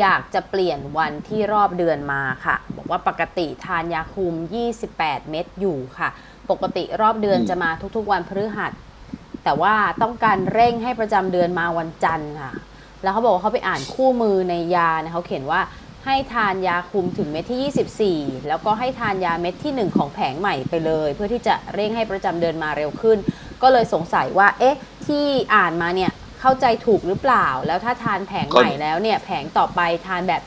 อยากจะเปลี่ยนวันที่รอบเดือนมาค่ะ บอกว่าปกติทานยาคุม 28 เม็ดอยู่ค่ะ ปกติรอบเดือนจะมาทุกๆวันพฤหัส แต่ว่าต้องการเร่งให้ประจำเดือนมาวันจันทร์ค่ะ แล้วเขาบอกว่าเขาไปอ่านคู่มือในยาเนี่ยเขาเขียนว่าให้ทานยาคุมถึงเม็ดที่ 24 แล้วก็ให้ทานยาเม็ดที่ 1 ของแผงใหม่ไปเลย เพื่อที่จะเร่งให้ประจำเดือนมาเร็วขึ้น ก็เลยสงสัยว่า เอ๊ะ ที่อ่านมาเนี่ย เข้าใจถูกหรือเปล่า แล้วถ้าทานแผงใหม่แล้วเนี่ยแผงต่อไปทานแบบ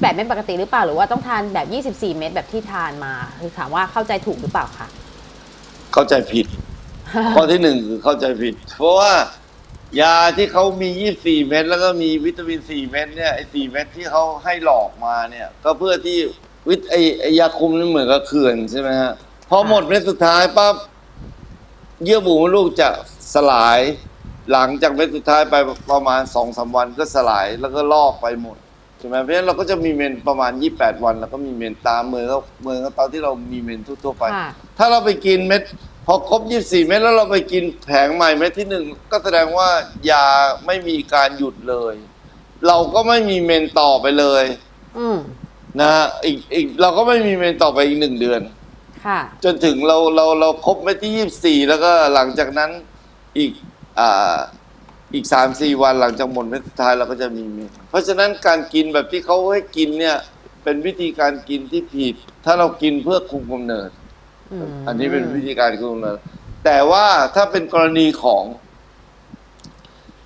28 เม็ดปกติหรือเปล่า หรือว่าต้องทานแบบ 24 เม็ดแบบที่ทานมาคือถามว่าเข้าใจถูกหรือเปล่าคะเข้าใจผิดข้อที่หนึ่งคือเข้าใจผิด เพราะว่ายาที่เขามี 24 เม็ดแล้วก็มีวิตามิน 4 เม็ดเนี่ยไอ้4เม็ดที่เขาให้หลอกมาเนี่ย ก็เพื่อที่วิตไอ้ไอ้ยาคุมนี่เหมือนกับเขื่อนใช่ไหมฮะพอหมดเม็ดสุดท้ายปั๊บเยื่อบุมดลูกจะสลาย หลังจากเม็ดสุดท้ายไปประมาณสองสามวันก็สลายแล้วก็ลอกไปหมดใช่ไหมเพราะฉะนั้นเราก็จะมีเมนประมาณ 28 วัน แล้วก็มีเมนตามมือก็เหมือนกับตอนที่เรามีเมนทั่วๆไป ค่ะ ถ้าเราไปกินเม็ดพอครบ 24 เม็ดแล้วเราไปกินแผงใหม่เม็ดที่หนึ่งก็แสดงว่ายาไม่มีการหยุดเลย เราก็ไม่มีเมนต่อไปเลยอืมนะฮะอีกอีกเราก็ไม่มีเมนต่อไปอีกหนึ่งเดือน ค่ะ จนถึงเราเราเราครบเม็ดที่ 24 แล้วก็หลังจากนั้นอีก อ่าอีก3-4วันหลังจากหมดเม็ดสุดท้ายเราก็จะมีเมนเพราะฉะนั้นการกินแบบที่เขาให้กินเนี่ย เป็นวิธีการกินที่ผิด ถ้าเรากินเพื่อคุมกำเนิดอืมอันนี้เป็นวิธีการคุมกำเนิด แต่ว่าถ้าเป็นกรณีของ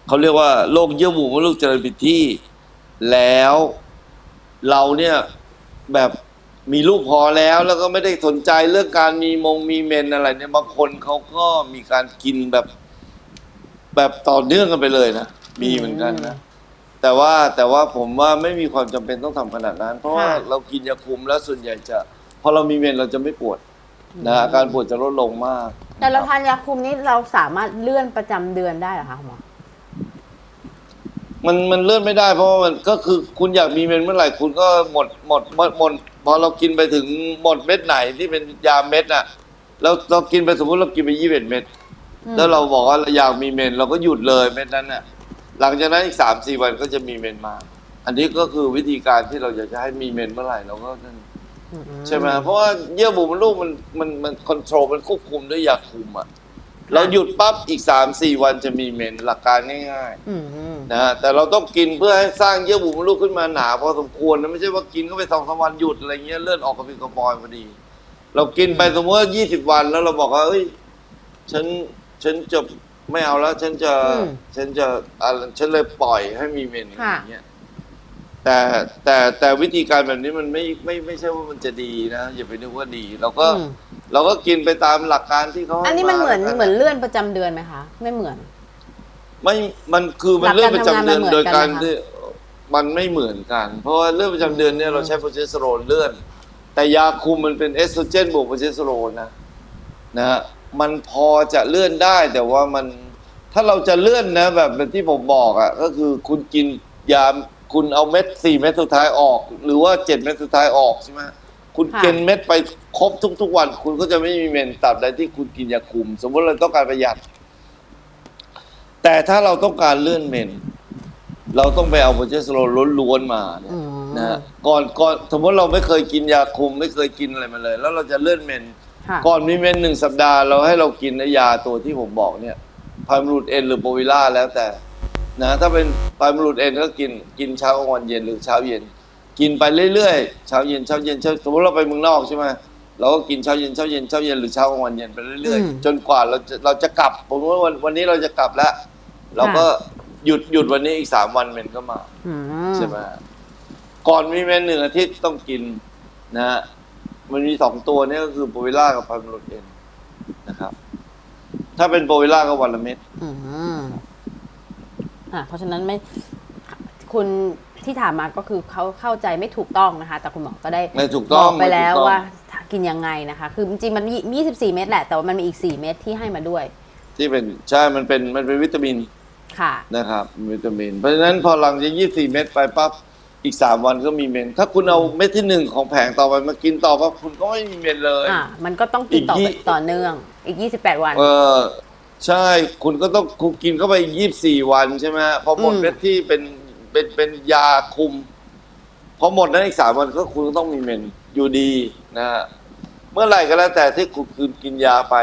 เขาเรียกว่าโรคเยื่อบุมดลูกเจริญผิดที่ แล้วเราเนี่ยแบบมีลูกพอแล้วแล้วก็ไม่ได้สนใจเรื่องการมีมงมีเมนอะไรเนี่ยบางคนเขาก็มีการกินแบบ แบบต่อเนื่องกันไปเลยนะ มีเหมือนกันนะ แต่ว่าแต่ว่าผมว่าไม่มีความจำเป็นต้องทำขนาดนั้น เพราะว่าค่ะเรากินยาคุมแล้วส่วนใหญ่จะพอเรามีเมนเราจะไม่ปวดนะอาการปวดจะลดลงมากแต่เราทานยาคุมนี้เราสามารถเลื่อนประจำเดือนได้เหรอคะคุณหมอ มันมันเลื่อนไม่ได้เพราะว่ามันก็คือคุณอยากมีเมนเมื่อไหร่คุณก็หมดหมดหมดหมดพอเรากินไปถึงหมดเม็ดไหนที่เป็นยาเม็ดน่ะแล้วเรากินไปสมมติเรากินไปยี่สิบเอ็ดเม็ดอืม แล้วเราบอกว่าเราอยากมีเมน เราก็หยุดเลยเม็ดนั้นน่ะหลังจากนั้นอีกสามสี่วันก็จะมีเมนมา อันนี้ก็คือวิธีการที่เราอยากจะให้มีเมนเมื่อไหร่เราก็นั่นอืใช่ไหมเพราะว่าเยื่อบุมดลูกมันมันมันคอนโทรลมันควบคุมด้วยยาคุมอะเราหยุดปั๊บอีกสามสี่วันจะมีเมนหลักการง่ายๆอืมนะฮะแต่เราต้องกินเพื่อให้สร้างเยื่อบุมดลูกขึ้นมาหนาพอสมควรนะไม่ใช่ว่ากินเข้าไปสองสามวันหยุดอะไรเงี้ยเลื่อนออกกระปิดกระปอยพอดี เรากินไปสมมติว่ายี่สิบวันแล้วเราบอกว่าเอ้ยฉัน ฉันจะไม่เอาแล้ว ฉันจะอืม ฉันจะอะไรฉันเลยปล่อยให้มีเมนอะไรค่ะเงี้ยแต่แต่แต่วิธีการแบบนี้มันไม่ไม่ไม่ใช่ว่ามันจะดีนะอย่าไปนึกว่าดี เราก็อืมเราก็กินไปตามหลักการที่เขาให้อันนี้มันเหมือนแล้วกั เหมือนเลื่อนประจำเดือนไหมคะ ไม่เหมือน ไม่ มันคือมันหลักเรื่องประจำเดือนการทำงานมันเหมือนโดยการกันไหมคะ ที่มันไม่เหมือนกัน เพราะว่าเรื่องประจำเดือนเนี่ยอืมเราใช้โปรเจสเตอโรนเลื่อน แต่ยาคุมมันเป็นเอสโตรเจนบวกโปรเจสเตอโรนนะนะฮะ มันพอจะเลื่อนได้ แต่ว่ามันถ้าเราจะเลื่อนนะแบบที่ผมบอกอะก็คือคุณกินยาคุณเอาเม็ดสี่เม็ดสุดท้ายออก หรือว่าเจ็ดเม็ดสุดท้ายออกใช่ไหมคุณค่ะกินเม็ดไปครบทุก ๆ วัน คุณก็จะไม่มีเมนตราบใดที่คุณกินยาคุม สมมติเราต้องการประหยัด แต่ถ้าเราต้องการเลื่อนเมน เราต้องไปเอาโปรเจสเตอโรนล้วนๆมาเนี่ยอืมนะฮะก่อนก่อนสมมติเราไม่เคยกินยาคุม ไม่เคยกินอะไรมาเลย แล้วเราจะเลื่อนเมนค่ะ ก่อนมีเมนหนึ่งสัปดาห์เราให้เรากินยาตัวที่ผมบอกเนี่ยพารารูดเอ็นหรือโปรวิล่าแล้วแต่ นะ ถ้าเป็นพารารูดเอ็นก็กินกินเช้ากลางวันเย็นหรือเช้าเย็น กินไปเรื่อยๆเช้าเย็นเช้าเย็นเช้าสมมติเราไปเมืองนอกใช่ไหมเราก็กินเช้าเย็นเช้าเย็นเช้าเย็นหรือเช้ากลางวันเย็นไปเรื่อยอืมๆจนกว่าเราจะเราจะกลับผมว่าวันวันนี้เราจะกลับแล้ว เราก็หยุดหยุดวันนี้อีกสามวันเมนก็มาอืใช่ไหมก่อนมีเมนหนึ่งอาทิตย์ต้องกินนะฮะ มันมีสองตัวเนี่ยก็คือโปรวิล่ากับพารารูดเอ็นนะครับ ถ้าเป็นโปรวิล่าก็วันละเม็ดอืมอะเพราะฉะนั้นไม่คุณที่ถามมาก็คือเขาเข้าใจไม่ถูกต้องนะคะ แต่คุณหมอก็ได้ไม่ถูกบต้องอกไปแล้วม่ถูกต้องว่ากินยังไงนะคะ คือจริงๆมันมี24 เม็ดแหละ แต่ว่ามันมีอีก 4 เม็ดที่ให้มาด้วย ที่เป็นใช่มันเป็นมันเป็นวิตามินค่ะนะครับ วิตามิน เพราะฉะนั้นพอหลังจากยี่สี่เม็ดไปปั๊บ อีกสามวันก็มีเมน ถ้าคุณเอาเม็ดที่หนึ่งของแผงต่อไปมากินต่อปั๊บคุณก็ไม่มีเมนเลย อะมันก็ต้องกินต่ออีกไปยี่ ต่อเนื่องอีก 28 วัน เออใช่คุณก็ต้องคุณกินเข้าไปยี่สี่วันใช่ไหมฮะพอหมดอืม เม็ดที่เป็นเป็นเป็นยาคุม พอหมดนั้นอีกสามวันก็คุณก็ต้องมีเมนอยู่ดีนะฮะเมื่อไหร่ก็แล้วแต่ที่คุณคืนกินยาไป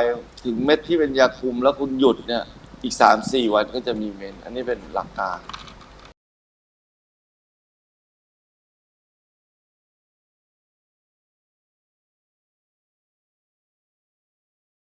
ถึงเม็ดที่เป็นยาคุมแล้วคุณหยุดเนี่ย อีกสามสี่วันก็จะมีเมน อันนี้เป็นหลักการ